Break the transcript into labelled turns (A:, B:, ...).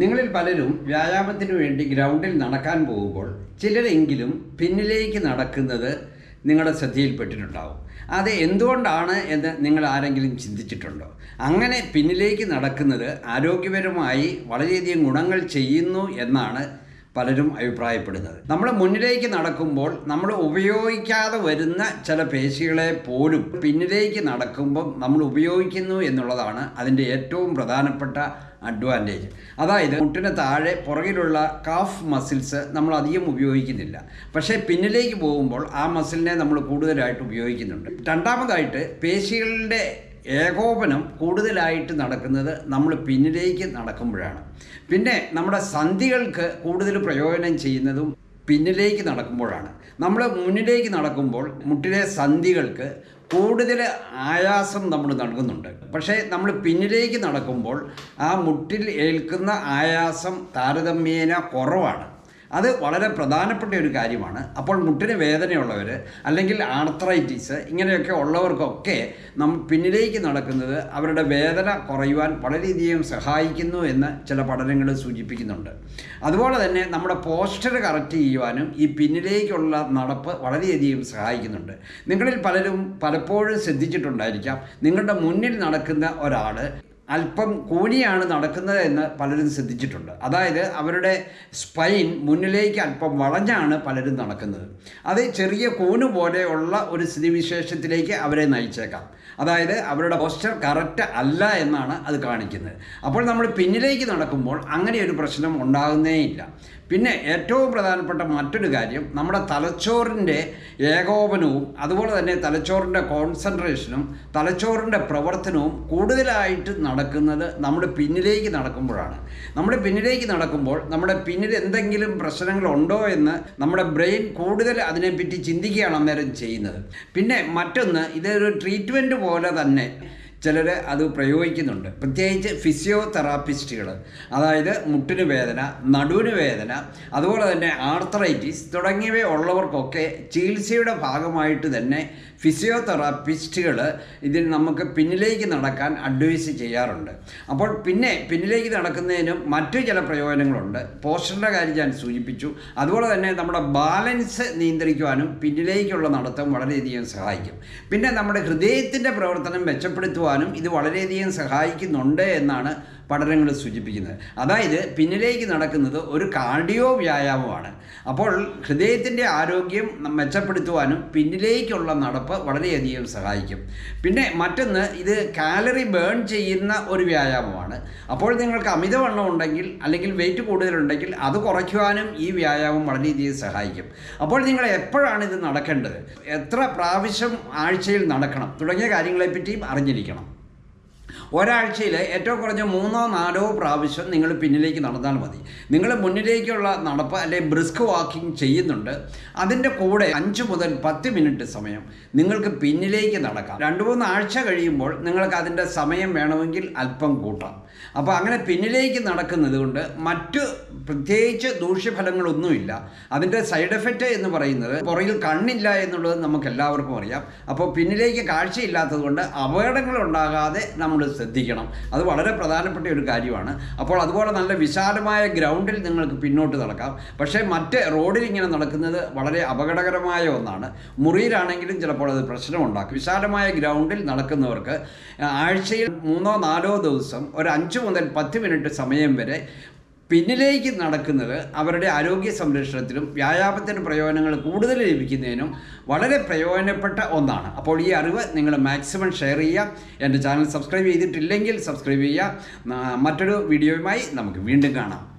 A: നിങ്ങളിൽ പലരും വ്യായാമത്തിന് വേണ്ടി ഗ്രൗണ്ടിൽ നടക്കാൻ പോകുമ്പോൾ ചിലരെങ്കിലും പിന്നിലേക്ക് നടക്കുന്നത് നിങ്ങളുടെ ശ്രദ്ധയിൽപ്പെട്ടിട്ടുണ്ടാവും. അത് എന്തുകൊണ്ടാണ് എന്ന് നിങ്ങൾ ആരെങ്കിലും ചിന്തിച്ചിട്ടുണ്ടോ? അങ്ങനെ പിന്നിലേക്ക് നടക്കുന്നത് ആരോഗ്യപരമായി വളരെയധികം ഗുണങ്ങൾ ചെയ്യുന്നു എന്നാണ് പലരും അഭിപ്രായപ്പെടുന്നത്. നമ്മൾ മുന്നിലേക്ക് നടക്കുമ്പോൾ നമ്മൾ ഉപയോഗിക്കാതെ വരുന്ന ചില പേശികളെ പോലും പിന്നിലേക്ക് നടക്കുമ്പം നമ്മൾ ഉപയോഗിക്കുന്നു എന്നുള്ളതാണ് അതിന്റെ ഏറ്റവും പ്രധാനപ്പെട്ട അഡ്വാന്റേജ് അതായത് മുട്ടിന് താഴെ പുറകിലുള്ള കാഫ് മസിൽസ് നമ്മൾ അധികം ഉപയോഗിക്കുന്നില്ല. പക്ഷേ പിന്നിലേക്ക് പോകുമ്പോൾ ആ മസിലിനെ നമ്മൾ കൂടുതലായിട്ട് ഉപയോഗിക്കുന്നുണ്ട്. രണ്ടാമതായിട്ട് പേശികളുടെ ഏകോപനം കൂടുതലായിട്ട് നടക്കുന്നത് നമ്മൾ പിന്നിലേക്ക് നടക്കുമ്പോഴാണ്. പിന്നെ നമ്മുടെ സന്ധികൾക്ക് കൂടുതൽ പ്രയോജനം ചെയ്യുന്നതും പിന്നിലേക്ക് നടക്കുമ്പോഴാണ്. നമ്മൾ മുന്നിലേക്ക് നടക്കുമ്പോൾ മുട്ടിലെ സന്ധികൾക്ക് കൂടുതൽ ആയാസം നമ്മൾ നൽകുന്നുണ്ട്. പക്ഷേ നമ്മൾ പിന്നിലേക്ക് നടക്കുമ്പോൾ ആ മുട്ടിൽ ഏൽക്കുന്ന ആയാസം താരതമ്യേന കുറവാണ്. അത് വളരെ പ്രധാനപ്പെട്ട ഒരു കാര്യമാണ്. അപ്പോൾ മുട്ടിന് വേദനയുള്ളവർ അല്ലെങ്കിൽ ആർത്രൈറ്റിസ് ഇങ്ങനെയൊക്കെ ഉള്ളവർക്കൊക്കെ നമ്മൾ പിന്നിലേക്ക് നടക്കുന്നത് അവരുടെ വേദന കുറയുവാൻ വളരെയധികം സഹായിക്കുന്നു എന്ന് ചില പഠനങ്ങൾ സൂചിപ്പിക്കുന്നുണ്ട്. അതുപോലെ തന്നെ നമ്മുടെ പോസ്റ്റർ കറക്റ്റ് ചെയ്യുവാനും ഈ പിന്നിലേക്കുള്ള നടപ്പ് വളരെയധികം സഹായിക്കുന്നുണ്ട്. നിങ്ങളിൽ പലരും പലപ്പോഴും ശ്രദ്ധിച്ചിട്ടുണ്ടായിരിക്കാം. നിങ്ങളുടെ മുന്നിൽ നടക്കുന്ന ഒരാൾ അല്പം കൂനിയാണ് നടക്കുന്നത് എന്ന് പലരും ശ്രദ്ധിച്ചിട്ടുണ്ട്. അതായത് അവരുടെ സ്പൈൻ മുന്നിലേക്ക് അല്പം വളഞ്ഞാണ് പലരും നടക്കുന്നത്. അത് ചെറിയ കൂന് പോലെയുള്ള ഒരു സ്ഥിതിവിശേഷത്തിലേക്ക് അവരെ നയിച്ചേക്കാം. അതായത് അവരുടെ പോസ്റ്റർ കറക്റ്റ് അല്ല എന്നാണ് അത് കാണിക്കുന്നത്. അപ്പോൾ നമ്മൾ പിന്നിലേക്ക് നടക്കുമ്പോൾ അങ്ങനെ ഒരു പ്രശ്നം ഉണ്ടാകുന്നേയില്ല പിന്നെ ഏറ്റവും പ്രധാനപ്പെട്ട മറ്റൊരു കാര്യം നമ്മുടെ തലച്ചോറിന്റെ ഏകോപനവും അതുപോലെ തന്നെ തലച്ചോറിന്റെ കോൺസെൻട്രേഷനും തലച്ചോറിന്റെ പ്രവർത്തനവും കൂടുതലായിട്ട് നടക്കുന്നത് നമ്മുടെ പിന്നിലേക്ക് നടക്കുമ്പോഴാണ്. നമ്മുടെ പിന്നിലേക്ക് നടക്കുമ്പോൾ നമ്മുടെ പിന്നിൽ എന്തെങ്കിലും പ്രശ്നങ്ങളുണ്ടോ എന്ന് നമ്മുടെ ബ്രെയിൻ കൂടുതൽ അതിനെപ്പറ്റി ചിന്തിക്കുകയാണ് അന്നേരം ചെയ്യുന്നത്. പിന്നെ മറ്റൊന്ന് ഇതൊരു ട്രീറ്റ്മെന്റ് പോലെ തന്നെ ചിലർ അത് പ്രയോഗിക്കുന്നുണ്ട്. പ്രത്യേകിച്ച് ഫിസിയോതെറാപ്പിസ്റ്റുകൾ അതായത് മുട്ടിന് വേദന നടുവിന് വേദന അതുപോലെ തന്നെ ആർത്തറൈറ്റിസ് തുടങ്ങിയവ ഉള്ളവർക്കൊക്കെ ചികിത്സയുടെ ഭാഗമായിട്ട് തന്നെ ഫിസിയോതെറാപ്പിസ്റ്റുകൾ ഇതിൽ നമുക്ക് പിന്നിലേക്ക് നടക്കാൻ അഡ്വൈസ് ചെയ്യാറുണ്ട്. അപ്പോൾ പിന്നെ പിന്നിലേക്ക് നടക്കുന്നതിനും മറ്റു ചില പ്രയോജനങ്ങളുണ്ട്. പോസ്റ്ററിന്റെ കാര്യം ഞാൻ സൂചിപ്പിച്ചു. അതുപോലെ തന്നെ നമ്മുടെ ബാലൻസ് നിയന്ത്രിക്കുവാനും പിന്നിലേക്കുള്ള നടത്തം വളരെയധികം സഹായിക്കും. പിന്നെ നമ്മുടെ ഹൃദയത്തിന്റെ പ്രവർത്തനം മെച്ചപ്പെടുത്തുവാനും ഇത് വളരെയധികം സഹായിക്കുന്നുണ്ട് എന്നാണ് പഠനങ്ങൾ സൂചിപ്പിക്കുന്നത്. അതായത് പിന്നിലേക്ക് നടക്കുന്നത് ഒരു കാർഡിയോ വ്യായാമമാണ്. അപ്പോൾ ഹൃദയത്തിന്റെ ആരോഗ്യം മെച്ചപ്പെടുത്തുവാനും പിന്നിലേക്കുള്ള നടപ്പ് വളരെയധികം സഹായിക്കും. പിന്നെ മറ്റൊന്ന് ഇത് കാലറി ബേൺ ചെയ്യുന്ന ഒരു വ്യായാമമാണ്. അപ്പോൾ നിങ്ങൾക്ക് അമിതവണ്ണം ഉണ്ടെങ്കിൽ അല്ലെങ്കിൽ വെയിറ്റ് കൂടുതലുണ്ടെങ്കിൽ അത് കുറയ്ക്കുവാനും ഈ വ്യായാമം വളരെയധികം സഹായിക്കും. അപ്പോൾ നിങ്ങൾ എപ്പോഴാണ് ഇത് നടക്കേണ്ടത്? എത്ര പ്രാവശ്യം ആഴ്ചയിൽ നടക്കണം? തുടങ്ങിയ കാര്യങ്ങളെപ്പറ്റിയും അറിഞ്ഞിരിക്കണം. ഒരാഴ്ചയിൽ ഏറ്റവും കുറഞ്ഞ മൂന്നോ നാലോ പ്രാവശ്യം നിങ്ങൾ പിന്നിലേക്ക് നടന്നാൽ മതി. നിങ്ങൾ മുന്നിലേക്കുള്ള നടപ്പ് അല്ലെങ്കിൽ ബ്രിസ്ക് വാക്കിംഗ് ചെയ്യുന്നുണ്ട്. അതിന്റെ കൂടെ അഞ്ച് മുതൽ പത്ത് മിനിറ്റ് സമയം നിങ്ങൾക്ക് പിന്നിലേക്ക് നടക്കാം. രണ്ട് മൂന്ന് ആഴ്ച കഴിയുമ്പോൾ നിങ്ങൾക്ക് അതിന്റെ സമയം വേണമെങ്കിൽ അല്പം കൂട്ടാം. അപ്പോൾ അങ്ങനെ പിന്നിലേക്ക് നടക്കുന്നത് കൊണ്ട് മറ്റ് പ്രത്യേകിച്ച് ദൂഷ്യഫലങ്ങളൊന്നുമില്ല. അതിന്റെ സൈഡ് എഫക്റ്റ് എന്ന് പറയുന്നത് പുറകിൽ കണ്ണില്ല എന്നുള്ളത് നമുക്ക് എല്ലാവർക്കും അറിയാം. അപ്പോൾ പിന്നിലേക്ക് കാഴ്ചയില്ലാത്തത് കൊണ്ട് അപകടങ്ങൾ ഉണ്ടാകാതെ നമ്മൾ ശ്രദ്ധിക്കണം. അത് വളരെ പ്രധാനപ്പെട്ട ഒരു കാര്യമാണ്. അപ്പോൾ അതുപോലെ നല്ല വിശാലമായ ഗ്രൗണ്ടിൽ നിങ്ങൾക്ക് പിന്നോട്ട് നടക്കാം. പക്ഷേ മറ്റ് റോഡിൽ ഇങ്ങനെ നടക്കുന്നത് വളരെ അപകടകരമായ ഒന്നാണ്. മുറിയിലാണെങ്കിലും ചിലപ്പോൾ അത് പ്രശ്നമുണ്ടാക്കും. വിശാലമായ ഗ്രൗണ്ടിൽ നടക്കുന്നവർക്ക് ആഴ്ചയിൽ മൂന്നോ നാലോ ദിവസം ഒരു അഞ്ച് മുതൽ പത്ത് മിനിറ്റ് സമയം വരെ പിന്നിലേക്ക് നടക്കുന്നത് അവരുടെ ആരോഗ്യ സംരക്ഷണത്തിനും വ്യായാമത്തിന്റെ പ്രയോജനങ്ങൾ കൂടുതൽ ലഭിക്കുന്നതിനും വളരെ പ്രയോജനപ്പെട്ട ഒന്നാണ്. അപ്പോൾ ഈ അറിവ് നിങ്ങൾ മാക്സിമം ഷെയർ ചെയ്യുക. എന്റെ ചാനൽ സബ്സ്ക്രൈബ് ചെയ്തിട്ടില്ലെങ്കിൽ സബ്സ്ക്രൈബ് ചെയ്യുക. മറ്റൊരു വീഡിയോയുമായി നമുക്ക് വീണ്ടും കാണാം.